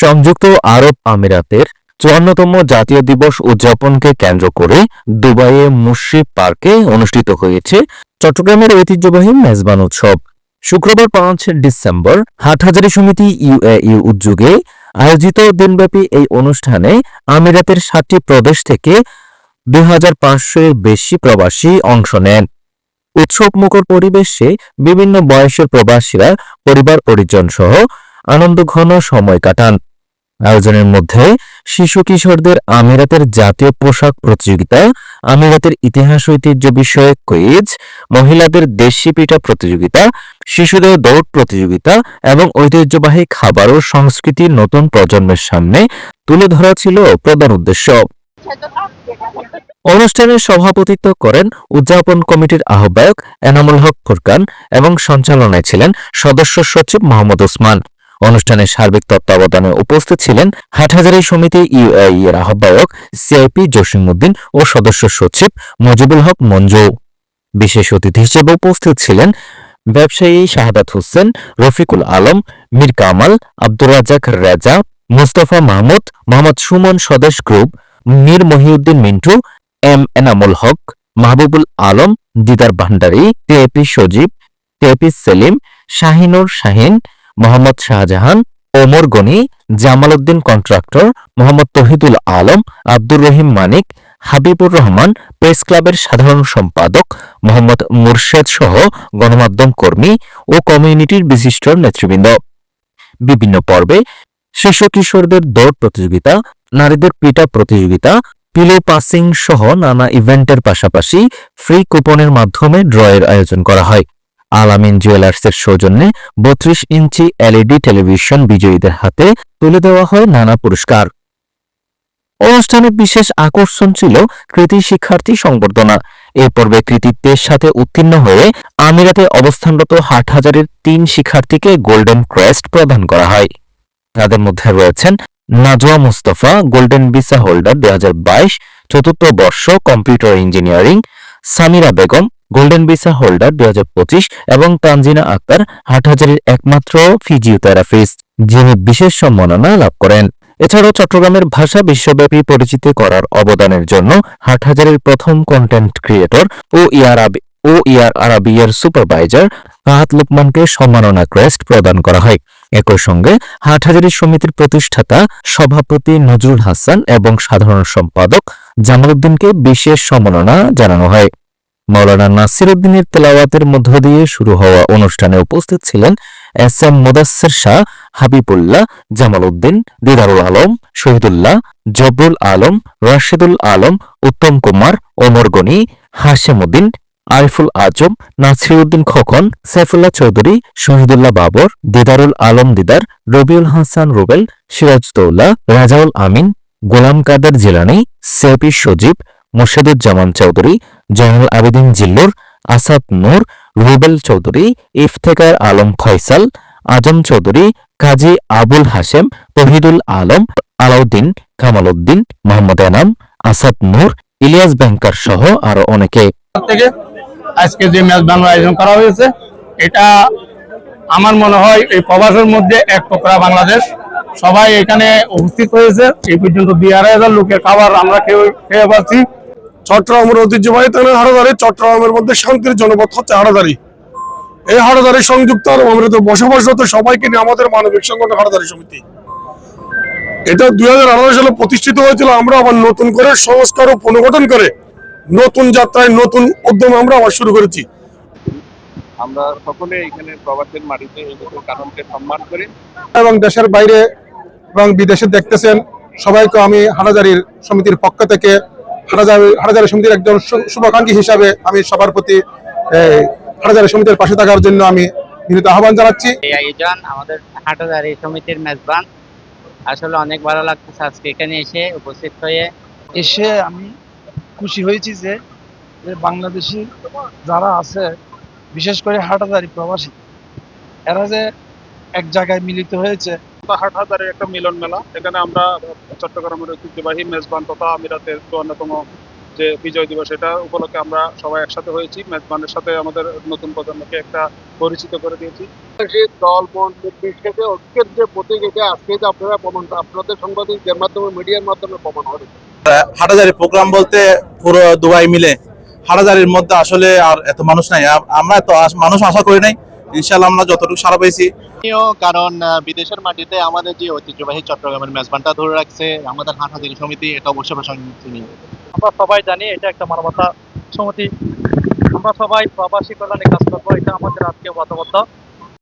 সংযুক্ত আরব আমিরাতের চুয়ান্নতম জাতীয় দিবস উদযাপনকে কেন্দ্র করে দুবাইয়ে মুশরিফ পার্কে অনুষ্ঠিত হয়েছে চট্টগ্রামের ঐতিহ্যবাহী মেজবান উৎসব। শুক্রবার পাঁচ ডিসেম্বর হাটহাজারী সমিতি ইউএই উদ্যোগে আয়োজিত দিনব্যাপী এই অনুষ্ঠানে আমিরাতের সাতটি প্রদেশ থেকে দুই হাজার পাঁচশোর বেশি প্রবাসী অংশ নেন। উৎসব মুখর পরিবেশে বিভিন্ন বয়সের প্রবাসীরা, পরিবার পরিজন সহ আনন্দঘন সময় কাটান। আয়োজনের মধ্যে শিশু কিশোরদের আমিরাতের জাতীয় পোশাক প্রতিযোগিতা, আমিরাতের ইতিহাস ঐতিহ্য বিষয়ক কুইজ, মহিলাদের দেশি পিঠা প্রতিযোগিতা, শিশুদের দৌড় প্রতিযোগিতা এবং ঐতিহ্যবাহী খাবার ও সংস্কৃতির নতুন প্রজন্মের সামনে তুলে ধরা ছিল প্রধান উদ্দেশ্য। অনুষ্ঠানে সভাপতিত্ব করেন উদযাপন কমিটির আহ্বায়ক এনামুল হক ফুরকান এবং সঞ্চালনায় ছিলেন সদস্য সচিব মোহাম্মদ ওসমান। অনুষ্ঠানে সার্বিক তত্ত্বাবধানে উপস্থিত ছিলেন হাটহাজারী সমিতি ইউএই এর আহ্বায়ক সিআইপি জসিমউদ্দিন ও সদস্য সচিব মজিবুল হক মঞ্জু। বিশেষ অতিথি হিসেবে উপস্থিত ছিলেন ব্যবসায়ী Shahadat Hossain, Rafiqul Alam, Mir Kamal, Abdur Razzak Reza, Mustafa Mahmud, Mohammad Suman Swadesh group, Mir Mohiuddin Mintu, M Enamul Haque, Mahbubul Alam, Didar Bhandari T A P Sajib T A P Selim, Shahinur Shahin Mohammad Shahjahan, Omar Gani Jamal Uddin contractor, Mohammad Tohidul Alam, Abdur Rahim Manik, Habibur Rahman, press ক্লাবের সাধারণ সম্পাদক, মোহাম্মদ মুর্শেদ সহ গণমাধ্যম কর্মী ও কমিউনিটির বিশিষ্ট নেতৃবৃন্দ। বিভিন্ন পর্বে শিশু কিশোরদের দৌড় প্রতিযোগিতা, নারীদের পিটা প্রতিযোগিতা, পিলো পাসিং সহ নানা ইভেন্টের পাশাপাশি ফ্রি কুপনের মাধ্যমে ড্রয়ের আয়োজন করা হয়। আলামিন জুয়েলার্সের সৌজন্যে বত্রিশ ইঞ্চি এলইডি টেলিভিশন বিজয়ীদের হাতে তুলে দেওয়া হয় নানা পুরস্কার। অনুষ্ঠানে বিশেষ আকর্ষণ ছিল কৃতি শিক্ষার্থী সংবর্ধনা। এ পর্বে কৃতিত্বের সাথে উত্তীর্ণ হয়ে আমিরাতে অবস্থানরত হাটহাজারের তিন শিক্ষার্থীকে গোল্ডেন ক্রেস্ট প্রদান করা হয়। তাদের মধ্যে রয়েছেন Najowa Mustafa, golden visa holder দু হাজার বাইশ, চতুর্থ বর্ষ computer engineering, Samira Begum golden visa holder দু হাজার পঁচিশ এবং তানজিনা আক্তার হাটহাজারির একমাত্র ফিজিওথেরাপিস্ট যিনি বিশেষ সম্মাননা লাভ করেন। এছাড়াও চট্টগ্রামের ভাষা বিশ্বব্যাপী পরিচিতি করার অবদানের জন্য হাটহাজারির প্রথম কন্টেন্ট ক্রিয়েটর ও ইয়ার ও ইয়ার আরাবিয়ার সুপারভাইজার ফাহাদ লুকমানকে সম্মাননা ক্রেস্ট প্রদান করা হয়। একই সঙ্গে হাটহাজারী সমিতির প্রতিষ্ঠাতা সভাপতি নজরুল হাসান এবং সাধারণ সম্পাদক জামাল উদ্দিনকে বিশেষ সম্মাননা জানানো হয়। মাওলানা নাসির উদ্দিনের তেলাওয়াতের মধ্য দিয়ে শুরু হওয়া অনুষ্ঠানে উপস্থিত ছিলেন S M Modasser Shah Habibullah Jamal Uddin Didarul Alam, Shahidullah, Jobrul Alam, Rashedul Alam, Uttam Kumar, Omar Gani, Hashem Uddin, Ariful Azam Nasiruddin Khokon, Saifullah Chowdhury, Shahidullah Babar, Didarul Alam Didar, Robiul Hasan Rubel Sirajuddaula Rajaul Amin, Golam Kader Jilani, Sepi Sajib Morsheduzzaman Chowdhury, Joynul Abedin Zillur, Asad Nur, Rubel Chowdhury Iftekhar Alam Foysal, Azam Chowdhury, Kazi Abul Hashem, Tohidul Alam, Alauddin Kamal Uddin Mohammad Enam, Asad Nur, Ilias banker সহ আরও অনেকে। থেকে আজকে যে match Bangla আয়োজন করা হয়েছে, এটা আমার মনে হয় এই প্রবাসের মধ্যে এক টুকরা বাংলাদেশ। সবাই এখানে উপস্থিত হয়েছে, এই পর্যন্ত দুই আড়াই হাজার লোকের খাবার আমরা খেয়ে খেয়ে পাচ্ছি। চট্টগ্রামের ঐতিহ্যবাহী থানা হাড়াদারি চট্টগ্রামের মধ্যে শান্তির জনপদ হচ্ছে হাড়াদারি। এই হাড়াদারি সংযুক্ত আরব আমিরাতে বসবাসরত সবাইকে নিয়ে আমাদের মানবিক সংগঠন হাড়াদারি সমিতি। এটা দু হাজার আঠারো সালে প্রতিষ্ঠিত হয়েছিল আমরা আবার নতুন করে সংস্কার ও পুনর্গঠন করে নতুন যাত্রায় নতুন উদ্যম আমরা আবার শুরু করেছি। আমরা সকলে এখানে প্রবাসের মাটিতে কারণকে সম্মান করি। এবং দেশের বাইরে এবং বিদেশে দেখতেছেন সবাইকে আমি হাটাজারির সমিতির পক্ষ থেকে হাটাজারি হাটাজারি সমিতির একজন শুভাকাঙ্ক্ষী হিসাবে আমি সবার প্রতি হাটাজারি সমিতির পাশে থাকার জন্য আমি বিনীত আহ্বান জানাচ্ছি। এই আয়োজন আমাদের হাটাদারি সমিতির মেজবান। আসলে অনেক ভালো লাগতেছে আজকে এখানে এসে উপস্থিত হয়ে। এসে আমি খুশি হয়েছি যে যে বাংলাদেশি যারা আছে বিশেষ করে হাটাদারি প্রবাসী এরা যে এক জায়গায় মিলিত হয়েছে। হাটহাজারের একটা মিলন মেলা। এখানে আমরা চট্টগ্রামের ঐতিহ্যবাহী মেজবান তথা আমিরাতের চুয়ান্নতম যে বিজয় দিবস এটা উপলক্ষে আমরা সবাই একসাথে হয়েছি। মেজবানের সাথে আমাদের নতুন প্রজন্মকে একটা পরিচিত করে দিয়েছি। দল মন নির্বিশেষে ঐক্যের যে প্রতীক এটা আজকে যে আপনারা প্রমাণ আপনাদের সাংবাদিকদের মাধ্যমে মিডিয়ার মাধ্যমে প্রমাণ হবে হাটাজারি প্রোগ্রাম বলতে পুরো দুবাই মিলে। হাটাজারির মধ্যে আসলে আর এত মানুষ নাই। আমরা এত মানুষ আশা করি নাই। ইনশাল্লাহ আমরা যতটুকু সারা পেয়েছি। কারণ বিদেশের মাটিতে আমাদের যে ঐতিহ্যবাহী চট্টগ্রামের মেজবানটা ধরে রাখছে আমাদের হাটহাজারি সমিতি এটা অবশ্যই প্রশংসনীয় আমরা সবাই জানি এটা একটা মানবতা সমিতি। আমরা সবাই প্রবাসী কল্যাণে কাজ করব এটা আমাদের আজকে বাধ্যবদ্ধ